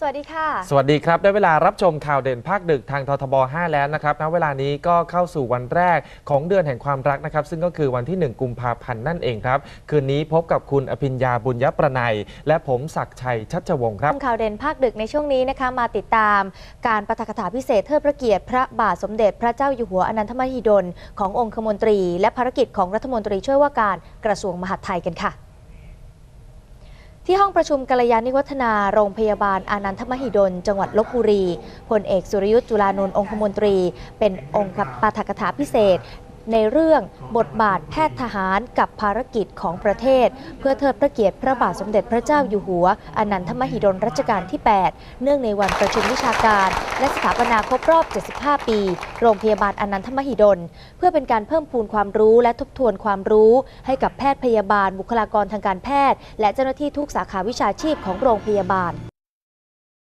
สวัสดีค่ะ สวัสดีครับ ได้เวลารับชมข่าวเด่นภาคดึกทางททบ 5 แล้วนะครับณเวลานี้ก็เข้าสู่วันแรกของเดือนแห่งความรักนะครับ ซึ่งก็คือวันที่ 1 กุมภาพันธ์นั่นเองครับ คืนนี้พบกับคุณอภิญญาบุญยประไนยและผมศักดิ์ชัยชัชวงศ์ครับข่าวเด่นภาคดึกในช่วงนี้นะคะมาติดตาม การปาฐกถาพิเศษเทิดพระเกียรติพระบาทสมเด็จพระเจ้าอยู่หัวอนันทมหิดลขององคมนตรี และภารกิจของรัฐมนตรีช่วยว่าการกระทรวงมหาดไทยกันค่ะ ที่ห้องประชุมกัลยาณิวัฒนาโรงพยาบาลอานันทมหิดล จังหวัดลบบุรีพลเอกสุรยุทธ์จุลานนท์องคมนตรี เป็นองค์ปาฐกถาพิเศษ ในเรื่องบทบาทแพทย์ทหารกับภารกิจของประเทศ เพื่อเทิดพระเกียรติพระบาทสมเด็จพระเจ้าอยู่หัว อนันทมหิดลรัชกาลที่ 8 เนื่องในวันประชุมวิชาการ และสถาปนาครบรอบ 75 ปี โรงพยาบาลอนันทมหิดล เพื่อเป็นการเพิ่มพูนความรู้และทบทวนความรู้ ให้กับแพทย์พยาบาลบุคลากรทางการแพทย์ และเจ้าหน้าที่ทุกสาขาวิชาชีพของโรงพยาบาล